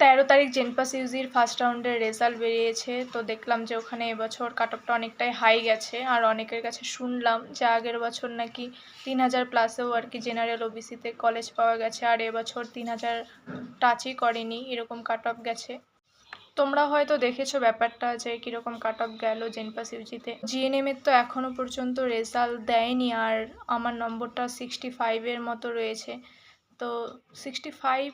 তেরো তারিখ জেনপাস ইউজির ফার্স্ট রাউন্ডের রেজাল্ট বেরিয়েছে। তো দেখলাম যে ওখানে এবছর কাট অফটা অনেকটাই হাই গেছে। আর অনেকের কাছে শুনলাম যে আগের বছর নাকি তিন হাজার প্লাসেও আর কি জেনারেল ওবিসিতে কলেজ পাওয়া গেছে। আর এবছর তিন হাজার টাচই করেনি। এরকম কাট অফ গেছে। তোমরা হয়তো দেখেছ ব্যাপারটা যে কীরকম কাট অফ গেল জেনপাস ইউজিতে জিএনএমের তো। এখনও পর্যন্ত রেজাল্ট দেয়নি। আর আমার নম্বরটা সিক্সটি ফাইভের মতো রয়েছে। তো সিক্সটি ফাইভ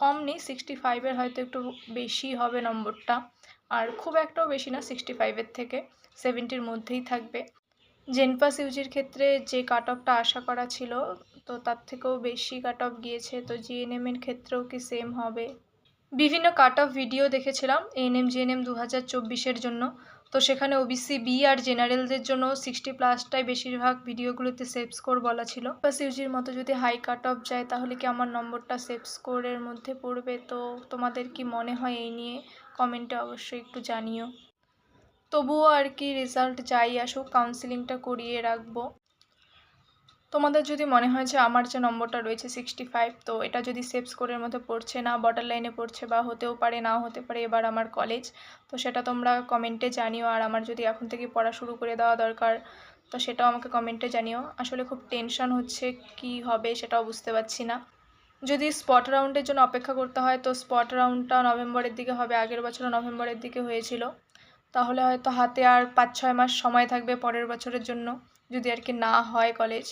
কম নেই সিক্সটি ফাইভের হয়তো একটু বেশি হবে নম্বরটা। আর খুব একটাও বেশি না সিক্সটি ফাইভের থেকে সেভেন্টির মধ্যেই থাকবে। জেনপাস ইউজির ক্ষেত্রে যে কাট অফটা আশা করা ছিল, তো তার থেকেও বেশি কাট অফ গিয়েছে। তো জিএনএমের ক্ষেত্রেও কি সেম হবে? বিভিন্ন কাট অফ ভিডিও দেখেছিলাম এএনএম জিএনএম দু হাজার চব্বিশের জন্য। তো সেখানে ওবিসি বি আর জেনারেলদের জন্য সিক্সটি প্লাসটাই বেশিরভাগ ভিডিওগুলোতে সেভ স্কোর বলা ছিল। বাস ইউজির মতো যদি হাই কাট অফ যায়, তাহলে কি আমার নম্বরটা সেভ স্কোরের মধ্যে পড়বে? তো তোমাদের কি মনে হয় এই নিয়ে? কমেন্টে অবশ্যই একটু জানিও। তবুও আর কি রেজাল্ট যাই আসুক কাউন্সিলিংটা করিয়ে রাখব। তোমাদের যদি মনে হয় যে আমার যে নম্বরটা রয়েছে সিক্সটি ফাইভ তো এটা যদি সেভ স্কোরের মধ্যে পড়ছে না বর্ডার লাইনে পড়ছে বা হতেও পারে, নাও হতে পারে, এবার আমার কলেজ তো সেটা তোমরা কমেন্টে জানিও। আর আমার যদি এখন থেকে পড়া শুরু করে দেওয়া দরকার, তো সেটাও আমাকে কমেন্টে জানিও। আসলে খুব টেনশন হচ্ছে, কি হবে সেটাও বুঝতে পারছি না। যদি স্পট রাউন্ডের জন্য অপেক্ষা করতে হয়, তো স্পট রাউন্ডটা নভেম্বরের দিকে হবে, আগের বছরও নভেম্বরের দিকে হয়েছিল। তাহলে হয়তো হাতে আর পাঁচ ছয় মাস সময় থাকবে পরের বছরের জন্য, যদি আর কি না হয় কলেজ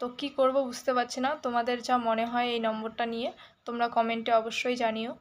তো কি করব বুঝতে পারছি না। তোমাদের যা মনে হয় এই নম্বরটা নিয়ে তোমরা কমেন্টে অবশ্যই জানিও।